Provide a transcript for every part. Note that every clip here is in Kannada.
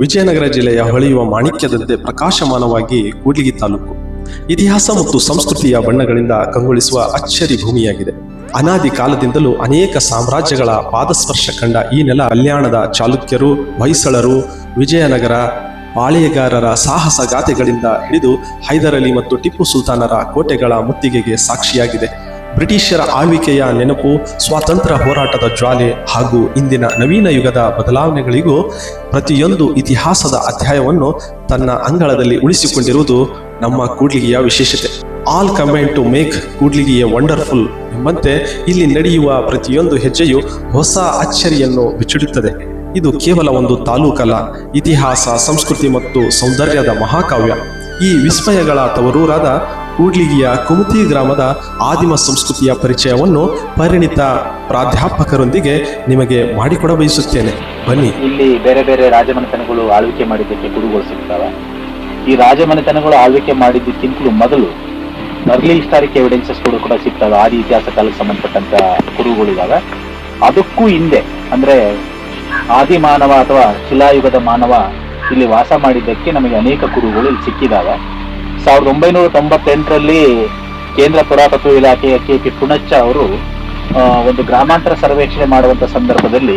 ವಿಜಯನಗರ ಜಿಲ್ಲೆಯ ಹೊಳೆಯುವ ಮಾಣಿಕ್ಯದಂತೆ ಪ್ರಕಾಶಮಾನವಾಗಿ ಕೂಡ್ಲಿಗಿ ತಾಲೂಕು. ಇತಿಹಾಸ ಮತ್ತು ಸಂಸ್ಕೃತಿಯ ಬಣ್ಣಗಳಿಂದ ಕಂಗೊಳಿಸುವ ಅಚ್ಚರಿ ಭೂಮಿಯಾಗಿದೆ. ಅನಾದಿ ಕಾಲದಿಂದಲೂ ಅನೇಕ ಸಾಮ್ರಾಜ್ಯಗಳ ಪಾದಸ್ಪರ್ಶ ಕಂಡ ಈ ನೆಲ ಕಲ್ಯಾಣದ ಚಾಲುಕ್ಯರು, ಹೊಯ್ಸಳರು, ವಿಜಯನಗರ ಪಾಳೆಯಗಾರರ ಸಾಹಸ ಗಾಥೆಗಳಿಂದ ಹಿಡಿದು ಹೈದರಲಿ ಮತ್ತು ಟಿಪ್ಪು ಸುಲ್ತಾನರ ಕೋಟೆಗಳ ಮುತ್ತಿಗೆಗೆ ಸಾಕ್ಷಿಯಾಗಿದೆ. ಬ್ರಿಟಿಷರ ಆಳ್ವಿಕೆಯ ನೆನಪು, ಸ್ವಾತಂತ್ರ್ಯ ಹೋರಾಟದ ಜ್ವಾಲೆ ಹಾಗೂ ಇಂದಿನ ನವೀನ ಯುಗದ ಬದಲಾವಣೆಗಳಿಗೂ ಪ್ರತಿಯೊಂದು ಇತಿಹಾಸದ ಅಧ್ಯಾಯವನ್ನು ತನ್ನ ಅಂಗಳದಲ್ಲಿ ಉಳಿಸಿಕೊಂಡಿರುವುದು ನಮ್ಮ ಕೂಡ್ಲಿಗಿಯ ವಿಶೇಷತೆ. ಆಲ್ ಕಮೆಂಟ್ ಟು ಮೇಕ್ ಕೂಡ್ಲಿಗಿಯ ವಂಡರ್ಫುಲ್ ಎಂಬಂತೆ ಇಲ್ಲಿ ನಡೆಯುವ ಪ್ರತಿಯೊಂದು ಹೆಜ್ಜೆಯು ಹೊಸ ಅಚ್ಚರಿಯನ್ನು ಬಿಚ್ಚಿಡುತ್ತದೆ. ಇದು ಕೇವಲ ಒಂದು ತಾಲೂಕಲ್ಲ ಇತಿಹಾಸ, ಸಂಸ್ಕೃತಿ ಮತ್ತು ಸೌಂದರ್ಯದ ಮಹಾಕಾವ್ಯ. ಈ ವಿಸ್ಮಯಗಳ ತವರೂರಾದ ಕೂಡ್ಲಿಗಿಯ ಕುಮತಿ ಗ್ರಾಮದ ಆದಿಮ ಸಂಸ್ಕೃತಿಯ ಪರಿಚಯವನ್ನು ಪರಿಣಿತ ಪ್ರಾಧ್ಯಾಪಕರೊಂದಿಗೆ ನಿಮಗೆ ಮಾಡಿಕೊಡ ಬಯಸುತ್ತೇನೆ ಬನ್ನಿ. ಇಲ್ಲಿ ಬೇರೆ ಬೇರೆ ರಾಜಮನೆತನಗಳು ಆಳ್ವಿಕೆ ಮಾಡಿದ್ದಕ್ಕೆ ಗುರುಗಳು ಸಿಗ್ತವೆ. ಈ ರಾಜಮನೆತನಗಳು ಆಳ್ವಿಕೆ ಮಾಡಿದ್ದಕ್ಕಿಂತಲೂ ಮೊದಲು ಅರ್ಲಿ ಹಿಸ್ಟಾರಿಕ್ ಎವಿಡೆನ್ಸಸ್ ಕೂಡ ಸಿಗ್ತವೆ. ಆದಿ ಇತಿಹಾಸ ಕಾಲಕ್ಕೆ ಸಂಬಂಧಪಟ್ಟಂತ ಇದ್ದಾವೆ ಅದಕ್ಕೂ ಹಿಂದೆ, ಅಂದ್ರೆ ಆದಿ ಮಾನವ ಅಥವಾ ಶಿಲಾಯುಗದ ಮಾನವ ಇಲ್ಲಿ ವಾಸ ಮಾಡಿದ್ದಕ್ಕೆ ನಮಗೆ ಅನೇಕ ಗುರುಗಳು ಇಲ್ಲಿ ಸಿಕ್ಕಿದಾವೆ. ಸಾವಿರದ ಒಂಬೈನೂರ ತೊಂಬತ್ತೆಂಟರಲ್ಲಿ ಕೇಂದ್ರ ಪುರಾತತ್ವ ಇಲಾಖೆಯ ಕೆ ಪಿ ಪುಣಚ್ಚ ಅವರು ಒಂದು ಗ್ರಾಮಾಂತರ ಸರ್ವೇಕ್ಷಣೆ ಮಾಡುವಂತ ಸಂದರ್ಭದಲ್ಲಿ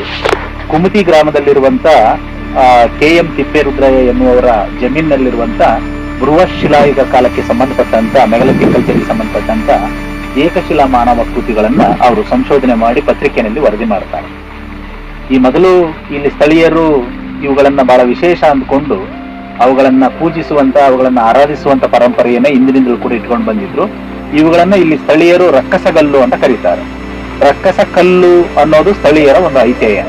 ಕುಮತಿ ಗ್ರಾಮದಲ್ಲಿರುವಂತ ಕೆ ಎಂ ತಿಪ್ಪೇರುದ್ರಯ್ಯ ಎನ್ನುವರ ಜಮೀನಿನಲ್ಲಿರುವಂತ ಬೃಹಶಿಲಾಯುಗ ಕಾಲಕ್ಕೆ ಸಂಬಂಧಪಟ್ಟಂತ ಮೆಗಲತಿಕಲ್ಚರ್ಗೆ ಸಂಬಂಧಪಟ್ಟಂತ ಏಕಶಿಲಾ ಮಾನವ ಕೃತಿಗಳನ್ನ ಅವರು ಸಂಶೋಧನೆ ಮಾಡಿ ಪತ್ರಿಕೆಯಲ್ಲಿ ವರದಿ ಮಾಡ್ತಾರೆ. ಈ ಮೊದಲು ಇಲ್ಲಿ ಸ್ಥಳೀಯರು ಇವುಗಳನ್ನ ಬಹಳ ವಿಶೇಷ ಅಂದ್ಕೊಂಡು ಅವುಗಳನ್ನ ಪೂಜಿಸುವಂತ, ಅವುಗಳನ್ನ ಆರಾಧಿಸುವಂತ ಪರಂಪರೆಯನ್ನ ಇಂದಿನಿಂದಲೂ ಕೂಡ ಇಟ್ಕೊಂಡು ಬಂದಿದ್ರು. ಇವುಗಳನ್ನ ಇಲ್ಲಿ ಸ್ಥಳೀಯರು ರಕ್ಕಸಗಲ್ಲು ಅಂತ ಕರೀತಾರೆ. ರಕ್ಕಸ ಕಲ್ಲು ಅನ್ನೋದು ಸ್ಥಳೀಯರ ಒಂದು ಐತಿಹ್ಯ.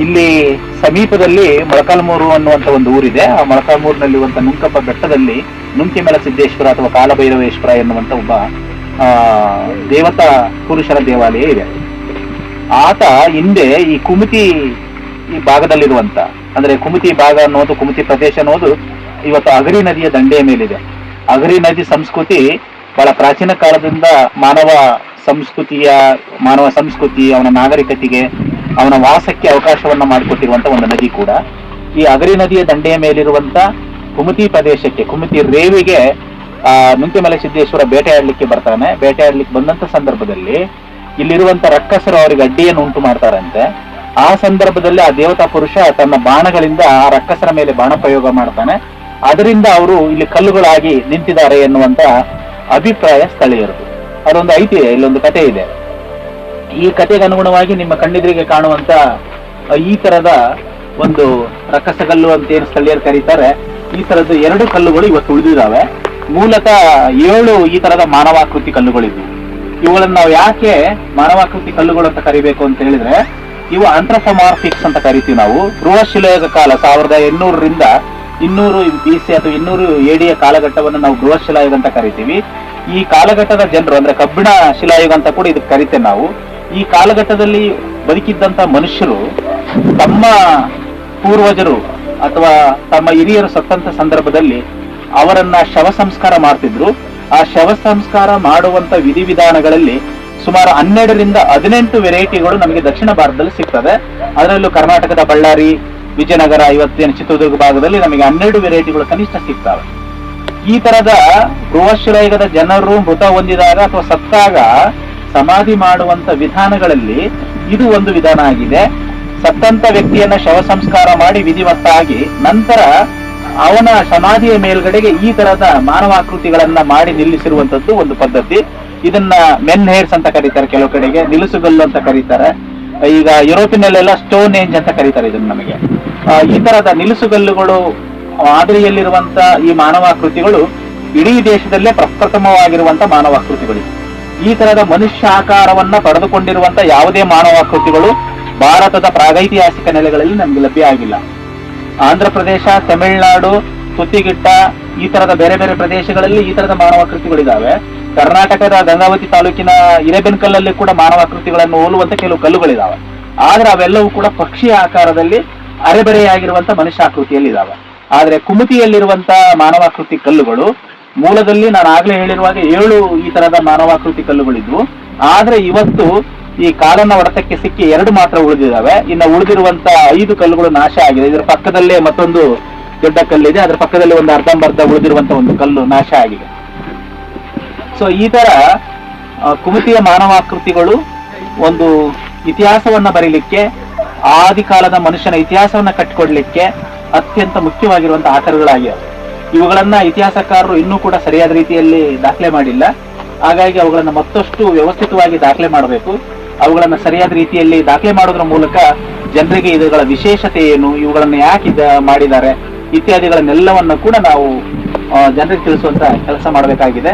ಇಲ್ಲಿ ಸಮೀಪದಲ್ಲಿ ಮೊಳಕಾಲ್ಮೂರು ಅನ್ನುವಂತ ಒಂದು ಊರಿದೆ. ಆ ಮೊಳಕಾಲ್ಮೂರಿನಲ್ಲಿರುವಂತ ನುಂಕಪ್ಪ ಬೆಟ್ಟದಲ್ಲಿ ನುಂಕಿಮೆಲ ಸಿದ್ದೇಶ್ವರ ಅಥವಾ ಕಾಲಭೈರವೇಶ್ವರ ಎನ್ನುವಂತ ಒಬ್ಬ, ಆ, ದೇವತಾ ಪುರುಷರ ದೇವಾಲಯ ಇದೆ. ಆತ ಹಿಂದೆ ಈ ಕುಮಿತಿ ಈ ಭಾಗದಲ್ಲಿರುವಂತ ಅಂದ್ರೆ ಕುಮತಿ ಭಾಗ ಅನ್ನೋದು, ಕುಮತಿ ಪ್ರದೇಶ ಅನ್ನೋದು ಇವತ್ತು ಅಗರಿ ನದಿಯ ದಂಡೆಯ ಮೇಲಿದೆ. ಅಗರಿ ನದಿ ಸಂಸ್ಕೃತಿ ಬಹಳ ಪ್ರಾಚೀನ ಕಾಲದಿಂದ ಮಾನವ ಸಂಸ್ಕೃತಿಯ, ಮಾನವ ಸಂಸ್ಕೃತಿ, ಅವನ ನಾಗರಿಕತೆಗೆ, ಅವನ ವಾಸಕ್ಕೆ ಅವಕಾಶವನ್ನ ಮಾಡಿಕೊಟ್ಟಿರುವಂತ ಒಂದು ನದಿ ಕೂಡ. ಈ ಅಗರಿ ನದಿಯ ದಂಡೆಯ ಮೇಲಿರುವಂತ ಕುಮತಿ ಪ್ರದೇಶಕ್ಕೆ, ಕುಮತಿ ರೇವಿಗೆ, ಆ ನುಂಕಿಮಲೆ ಸಿದ್ದೇಶ್ವರ ಬೇಟೆಯಾಡಲಿಕ್ಕೆ ಬರ್ತಾನೆ. ಬೇಟೆಯಾಡ್ಲಿಕ್ಕೆ ಬಂದಂತ ಸಂದರ್ಭದಲ್ಲಿ ಇಲ್ಲಿರುವಂತ ರಕ್ಕಸರು ಅವರಿಗೆ ಅಡ್ಡಿಯನ್ನು ಉಂಟು ಮಾಡ್ತಾರಂತೆ. ಆ ಸಂದರ್ಭದಲ್ಲಿ ಆ ದೇವತಾ ಪುರುಷ ತನ್ನ ಬಾಣಗಳಿಂದ ಆ ರಕ್ಕಸರ ಮೇಲೆ ಬಾಣ ಪ್ರಯೋಗ ಮಾಡ್ತಾನೆ. ಅದರಿಂದ ಅವರು ಇಲ್ಲಿ ಕಲ್ಲುಗಳಾಗಿ ನಿಂತಿದ್ದಾರೆ ಎನ್ನುವಂತ ಅಭಿಪ್ರಾಯ ಸ್ಥಳೀಯರು ಅದೊಂದು ಐತಿಹ್ಯ, ಇಲ್ಲೊಂದು ಕತೆ ಇದೆ. ಈ ಕಥೆಗೆ ಅನುಗುಣವಾಗಿ ನಿಮ್ಮ ಕಣ್ಣೆದುರಿಗೆ ಕಾಣುವಂತ ಈ ತರದ ಒಂದು ರಕ್ಕಸಗಲ್ಲು ಅಂತ ಏನು ಸ್ಥಳೀಯರು ಕರೀತಾರೆ. ಈ ತರದ್ದು ಎರಡು ಕಲ್ಲುಗಳು ಇವತ್ತು ಉಳಿದಿದ್ದಾವೆ. ಮೂಲತಃ ಏಳು ಈ ತರದ ಮಾನವಾಕೃತಿ ಕಲ್ಲುಗಳಿದ್ವು. ಇವುಗಳನ್ನು ನಾವು ಯಾಕೆ ಮಾನವಾಕೃತಿ ಕಲ್ಲುಗಳು ಅಂತ ಕರಿಬೇಕು ಅಂತ ಹೇಳಿದ್ರೆ ಇವು ಅಂಟ್ರಸಮಾರ್ಫಿಕ್ಸ್ ಅಂತ ಕರಿತೀವಿ ನಾವು. ಬೃಹಶಿಲಾಯುಗ ಕಾಲ, ಸಾವಿರದ ಎಂಟುನೂರರಿಂದ ಇನ್ನೂರು ಬಿ ಸಿ ಅಥವಾ ಇನ್ನೂರು ಎಡಿಯ ಕಾಲಘಟ್ಟವನ್ನು ನಾವು ಬೃಹಶಿಲಾಯುಗ ಅಂತ ಕರಿತೀವಿ. ಈ ಕಾಲಘಟ್ಟದ ಜನರು, ಅಂದ್ರೆ ಕಬ್ಬಿಣ ಶಿಲಾಯುಗ ಅಂತ ಕೂಡ ಇದಕ್ಕೆ ಕರಿತೇವೆ ನಾವು. ಈ ಕಾಲಘಟ್ಟದಲ್ಲಿ ಬದುಕಿದ್ದಂತ ಮನುಷ್ಯರು, ತಮ್ಮ ಪೂರ್ವಜರು ಅಥವಾ ತಮ್ಮ ಹಿರಿಯರು ಸತ್ತಂತ ಸಂದರ್ಭದಲ್ಲಿ ಅವರನ್ನ ಶವ ಸಂಸ್ಕಾರ ಮಾಡ್ತಿದ್ರು. ಆ ಶವ ಸಂಸ್ಕಾರ ಮಾಡುವಂತ ವಿಧಿವಿಧಾನಗಳಲ್ಲಿ ಸುಮಾರು ಹನ್ನೆರಡರಿಂದ ಹದಿನೆಂಟು ವೆರೈಟಿಗಳು ನಮಗೆ ದಕ್ಷಿಣ ಭಾರತದಲ್ಲಿ ಸಿಗ್ತದೆ ಅದರಲ್ಲೂ ಕರ್ನಾಟಕದ ಬಳ್ಳಾರಿ, ವಿಜಯನಗರ, ಇವತ್ತಿನ ಚಿತ್ರದುರ್ಗ ಭಾಗದಲ್ಲಿ ನಮಗೆ ಹನ್ನೆರಡು ವೆರೈಟಿಗಳು ಕನಿಷ್ಠ ಸಿಗ್ತವೆ. ಈ ತರದ ಬೃಹಶಿಲಾಯುಗದ ಜನರು ಮೃತ ಹೊಂದಿದಾಗ ಅಥವಾ ಸತ್ತಾಗ ಸಮಾಧಿ ಮಾಡುವಂತ ವಿಧಾನಗಳಲ್ಲಿ ಇದು ಒಂದು ವಿಧಾನ ಆಗಿದೆ. ಸತ್ತಂತ ವ್ಯಕ್ತಿಯನ್ನ ಶವ ಸಂಸ್ಕಾರ ಮಾಡಿ ವಿಧಿವತ್ತಾಗಿ ನಂತರ ಅವನ ಸಮಾಧಿಯ ಮೇಲ್ಗಡೆಗೆ ಈ ತರದ ಮಾನವಾಕೃತಿಗಳನ್ನ ಮಾಡಿ ನಿಲ್ಲಿಸಿರುವಂತದ್ದು ಒಂದು ಪದ್ಧತಿ. ಇದನ್ನ ಮೆನ್ ಹೇರ್ಸ್ ಅಂತ ಕರೀತಾರೆ ಕೆಲವು ಕಡೆಗೆ, ನಿಲುಸುಗಲ್ಲು ಅಂತ ಕರೀತಾರೆ. ಈಗ ಯುರೋಪಿನಲ್ಲೆಲ್ಲ ಸ್ಟೋನ್ ಏಂಜ್ ಅಂತ ಕರೀತಾರೆ ಇದನ್ನ ನಮಗೆ. ಈ ತರದ ನಿಲುಸುಗಲ್ಲುಗಳು ಮಾದರಿಯಲ್ಲಿರುವಂತ ಈ ಮಾನವಾಕೃತಿಗಳು ಇಡೀ ದೇಶದಲ್ಲೇ ಪ್ರಪ್ರಥಮವಾಗಿರುವಂತ ಮಾನವಾಕೃತಿಗಳು ಈ ತರದ ಮನುಷ್ಯ ಆಕಾರವನ್ನ ಪಡೆದುಕೊಂಡಿರುವಂತ ಯಾವುದೇ ಮಾನವಾಕೃತಿಗಳು ಭಾರತದ ಪ್ರಾಗೈತಿಹಾಸಿಕ ನೆಲೆಗಳಲ್ಲಿ ನಮ್ಗೆ ಲಭ್ಯ ಆಗಿಲ್ಲ. ಆಂಧ್ರ ಪ್ರದೇಶ ತಮಿಳುನಾಡು ತುತ್ತಿಗಿಟ್ಟ ಈ ತರದ ಬೇರೆ ಬೇರೆ ಪ್ರದೇಶಗಳಲ್ಲಿ ಈ ತರದ ಮಾನವಾಕೃತಿಗಳಿದಾವೆ ಕರ್ನಾಟಕದ ಗಂಗಾವತಿ ತಾಲೂಕಿನ ಇರೆಬೆನ್ಕಲ್ಲಲ್ಲಿ ಕೂಡ ಮಾನವ ಮಾನವಾಕೃತಿಗಳನ್ನು ಹೋಲುವಂತ ಕೆಲವು ಕಲ್ಲುಗಳಿದಾವೆ. ಆದ್ರೆ ಅವೆಲ್ಲವೂ ಕೂಡ ಪಕ್ಷಿಯ ಆಕಾರದಲ್ಲಿ ಅರೆಬರೆಯಾಗಿರುವಂತ ಮನುಷ್ಯ ಇದಾವೆ ಆದ್ರೆ ಕುಮತಿಯಲ್ಲಿರುವಂತ ಮಾನವಾಕೃತಿ ಕಲ್ಲುಗಳು, ಮೂಲದಲ್ಲಿ ನಾನು ಆಗ್ಲೇ ಹೇಳಿರುವಾಗ ಏಳು ಈ ತರದ ಮಾನವಾಕೃತಿ ಕಲ್ಲುಗಳಿದ್ವು. ಆದ್ರೆ ಇವತ್ತು ಈ ಕಾಲನ್ನ ಹೊಡೆತಕ್ಕೆ ಸಿಕ್ಕಿ ಎರಡು ಮಾತ್ರ ಉಳಿದಿದ್ದಾವೆ ಇನ್ನು ಉಳಿದಿರುವಂತ ಐದು ಕಲ್ಲುಗಳು ನಾಶ ಆಗಿದೆ. ಇದರ ಪಕ್ಕದಲ್ಲೇ ಮತ್ತೊಂದು ದೊಡ್ಡ ಕಲ್ಲಿದೆ. ಅದರ ಪಕ್ಕದಲ್ಲಿ ಒಂದು ಅರ್ಧಂಬರ್ಧ ಉಳಿದಿರುವಂತ ಒಂದು ಕಲ್ಲು ನಾಶ ಆಗಿದೆ. ಸೊ ಈ ತರ ಕುಮತಿಯ ಮಾನವಾಕೃತಿಗಳು ಒಂದು ಇತಿಹಾಸವನ್ನ ಬರೀಲಿಕ್ಕೆ, ಆದಿ ಕಾಲದ ಮನುಷ್ಯನ ಇತಿಹಾಸವನ್ನ ಕಟ್ಟಿಕೊಡ್ಲಿಕ್ಕೆ ಅತ್ಯಂತ ಮುಖ್ಯವಾಗಿರುವಂತಹ ಆಕರಗಳಾಗಿವೆ ಇವುಗಳನ್ನ ಇತಿಹಾಸಕಾರರು ಇನ್ನೂ ಕೂಡ ಸರಿಯಾದ ರೀತಿಯಲ್ಲಿ ದಾಖಲೆ ಮಾಡಿಲ್ಲ. ಹಾಗಾಗಿ ಅವುಗಳನ್ನ ಮತ್ತಷ್ಟು ವ್ಯವಸ್ಥಿತವಾಗಿ ದಾಖಲೆ ಮಾಡಬೇಕು. ಅವುಗಳನ್ನ ಸರಿಯಾದ ರೀತಿಯಲ್ಲಿ ದಾಖಲೆ ಮಾಡೋದ್ರ ಮೂಲಕ ಜನರಿಗೆ ಇವುಗಳ ವಿಶೇಷತೆ ಏನು, ಇವುಗಳನ್ನ ಯಾಕೆ ಮಾಡಿದ್ದಾರೆ, ಇತ್ಯಾದಿಗಳನ್ನೆಲ್ಲವನ್ನ ಕೂಡ ನಾವು ಜನರಿಗೆ ತಿಳಿಸುವಂತ ಕೆಲಸ ಮಾಡಬೇಕಾಗಿದೆ.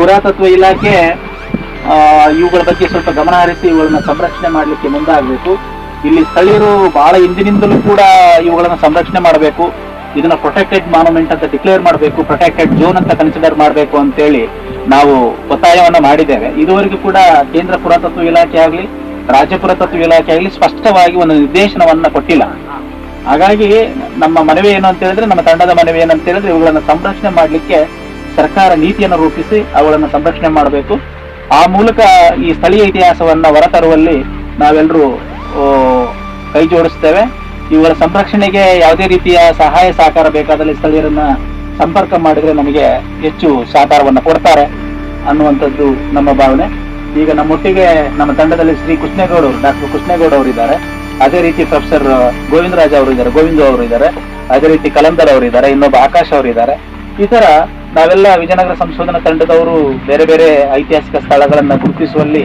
ಪುರಾತತ್ವ ಇಲಾಖೆ ಇವುಗಳ ಬಗ್ಗೆ ಸ್ವಲ್ಪ ಗಮನ ಹರಿಸಿ ಇವುಗಳನ್ನ ಸಂರಕ್ಷಣೆ ಮಾಡಲಿಕ್ಕೆ ಮುಂದಾಗಬೇಕು. ಇಲ್ಲಿ ಸ್ಥಳೀಯರು ಬಹಳ ಹಿಂದಿನಿಂದಲೂ ಕೂಡ ಇವುಗಳನ್ನ ಸಂರಕ್ಷಣೆ ಮಾಡಬೇಕು. ಇದನ್ನ ಪ್ರೊಟೆಕ್ಟೆಡ್ ಮಾನ್ಯುಮೆಂಟ್ ಅಂತ ಡಿಕ್ಲೇರ್ ಮಾಡಬೇಕು ಪ್ರೊಟೆಕ್ಟೆಡ್ ಝೋನ್ ಅಂತ ಕನ್ಸಿಡರ್ ಮಾಡಬೇಕು ಅಂತೇಳಿ ನಾವು ಒತ್ತಾಯವನ್ನ ಮಾಡಿದ್ದೇವೆ. ಇದುವರೆಗೂ ಕೂಡ ಕೇಂದ್ರ ಪುರಾತತ್ವ ಇಲಾಖೆ ಆಗಲಿ, ರಾಜ್ಯ ಪುರಾತತ್ವ ಇಲಾಖೆ ಆಗಲಿ ಸ್ಪಷ್ಟವಾಗಿ ಒಂದು ನಿರ್ದೇಶನವನ್ನ ಕೊಟ್ಟಿಲ್ಲ. ಹಾಗಾಗಿ ನಮ್ಮ ಮನವಿ ಏನು ಅಂತ ಹೇಳಿದ್ರೆ, ನಮ್ಮ ತಂಡದ ಮನವಿ ಏನಂತ ಹೇಳಿದ್ರೆ, ಇವುಗಳನ್ನ ಸಂರಕ್ಷಣೆ ಮಾಡಲಿಕ್ಕೆ ಸರ್ಕಾರ ನೀತಿಯನ್ನು ರೂಪಿಸಿ ಅವುಗಳನ್ನು ಸಂರಕ್ಷಣೆ ಮಾಡಬೇಕು. ಆ ಮೂಲಕ ಈ ಸ್ಥಳೀಯ ಇತಿಹಾಸವನ್ನ ಹೊರತರುವಲ್ಲಿ ನಾವೆಲ್ಲರೂ ಕೈ ಜೋಡಿಸ್ತೇವೆ. ಇವುಗಳ ಸಂರಕ್ಷಣೆಗೆ ಯಾವುದೇ ರೀತಿಯ ಸಹಾಯ ಸಹಕಾರ ಬೇಕಾದಲ್ಲಿ ಸ್ಥಳೀಯರನ್ನ ಸಂಪರ್ಕ ಮಾಡಿದ್ರೆ ನಮಗೆ ಹೆಚ್ಚು ಸಹಕಾರವನ್ನು ಕೊಡ್ತಾರೆ ಅನ್ನುವಂಥದ್ದು ನಮ್ಮ ಭಾವನೆ. ಈಗ ನಮ್ಮೊಟ್ಟಿಗೆ ನಮ್ಮ ತಂಡದಲ್ಲಿ ಶ್ರೀ ಕೃಷ್ಣೇಗೌಡ ಡಾಕ್ಟರ್ ಕೃಷ್ಣೇಗೌಡ ಅವರು ಇದ್ದಾರೆ. ಅದೇ ರೀತಿ ಪ್ರೊಫೆಸರ್ ಗೋವಿಂದರಾಜ್ ಅವರು ಇದ್ದಾರೆ, ಗೋವಿಂದ ಅವರು ಇದ್ದಾರೆ. ಅದೇ ರೀತಿ ಕಲಂದರ್ ಅವರು ಇದ್ದಾರೆ, ಇನ್ನೊಬ್ಬ ಆಕಾಶ್ ಅವರು ಇದ್ದಾರೆ. ಈ ತರ ನಾವೆಲ್ಲ ವಿಜಯನಗರ ಸಂಶೋಧನಾ ತಂಡದವರು ಬೇರೆ ಬೇರೆ ಐತಿಹಾಸಿಕ ಸ್ಥಳಗಳನ್ನು ಗುರುತಿಸುವಲ್ಲಿ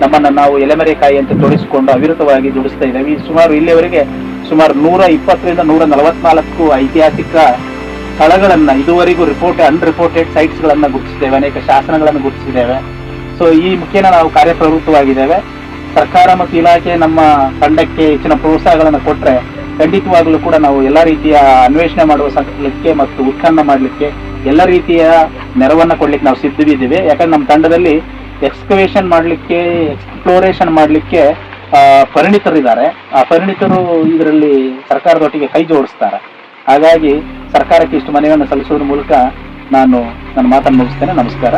ನಮ್ಮನ್ನ ನಾವು ಎಲೆಮರೆಕಾಯಿ ಅಂತ ತೋರಿಸಿಕೊಂಡು ಅವಿರತವಾಗಿ ದುಡಿಸ್ತಾ ಇದ್ದೇವೆ. ಸುಮಾರು ಇಲ್ಲಿಯವರೆಗೆ ಸುಮಾರು ನೂರ ಇಪ್ಪತ್ತರಿಂದ ನೂರ ನಲವತ್ನಾಲ್ಕು ಐತಿಹಾಸಿಕ ಸ್ಥಳಗಳನ್ನು ಇದುವರೆಗೂ ರಿಪೋರ್ಟ್ ಅನ್ರಿಪೋರ್ಟೆಡ್ ಸೈಟ್ಸ್ ಗಳನ್ನ ಗುರುತಿಸಿದ್ದೇವೆ. ಅನೇಕ ಶಾಸನಗಳನ್ನು ಗುರುತಿಸಿದ್ದೇವೆ. ಸೊ ಈ ಮುಖೇನ ನಾವು ಕಾರ್ಯಪ್ರವೃತ್ತವಾಗಿದ್ದೇವೆ. ಸರ್ಕಾರ ಮತ್ತು ಇಲಾಖೆ ನಮ್ಮ ತಂಡಕ್ಕೆ ಹೆಚ್ಚಿನ ಪ್ರೋತ್ಸಾಹಗಳನ್ನು ಕೊಟ್ಟರೆ ಖಂಡಿತವಾಗ್ಲೂ ಕೂಡ ನಾವು ಎಲ್ಲ ರೀತಿಯ ಅನ್ವೇಷಣೆ ಮಾಡುವ ಸಲಿಕ್ಕೆ ಮತ್ತು ಉತ್ಖನನ ಮಾಡಲಿಕ್ಕೆ ಎಲ್ಲ ರೀತಿಯ ನೆರವನ್ನು ಕೊಡ್ಲಿಕ್ಕೆ ನಾವು ಸಿದ್ಧವಿದ್ದೀವಿ. ಯಾಕಂದ್ರೆ ನಮ್ಮ ತಂಡದಲ್ಲಿ ಎಕ್ಸ್ಕವೇಷನ್ ಮಾಡಲಿಕ್ಕೆ ಎಕ್ಸ್ಪ್ಲೋರೇಷನ್ ಮಾಡಲಿಕ್ಕೆ ಪರಿಣಿತರಿದ್ದಾರೆ. ಆ ಪರಿಣಿತರು ಇದರಲ್ಲಿ ಸರ್ಕಾರದೊಟ್ಟಿಗೆ ಕೈ ಜೋಡಿಸ್ತಾರೆ. ಹಾಗಾಗಿ ಸರ್ಕಾರಕ್ಕೆ ಇಷ್ಟು ಮನವಿಯನ್ನು ಸಲ್ಲಿಸೋದ್ರ ಮೂಲಕ ನಾನು ನನ್ನ ಮಾತನ್ನು ಮುಗಿಸ್ತೇನೆ. ನಮಸ್ಕಾರ.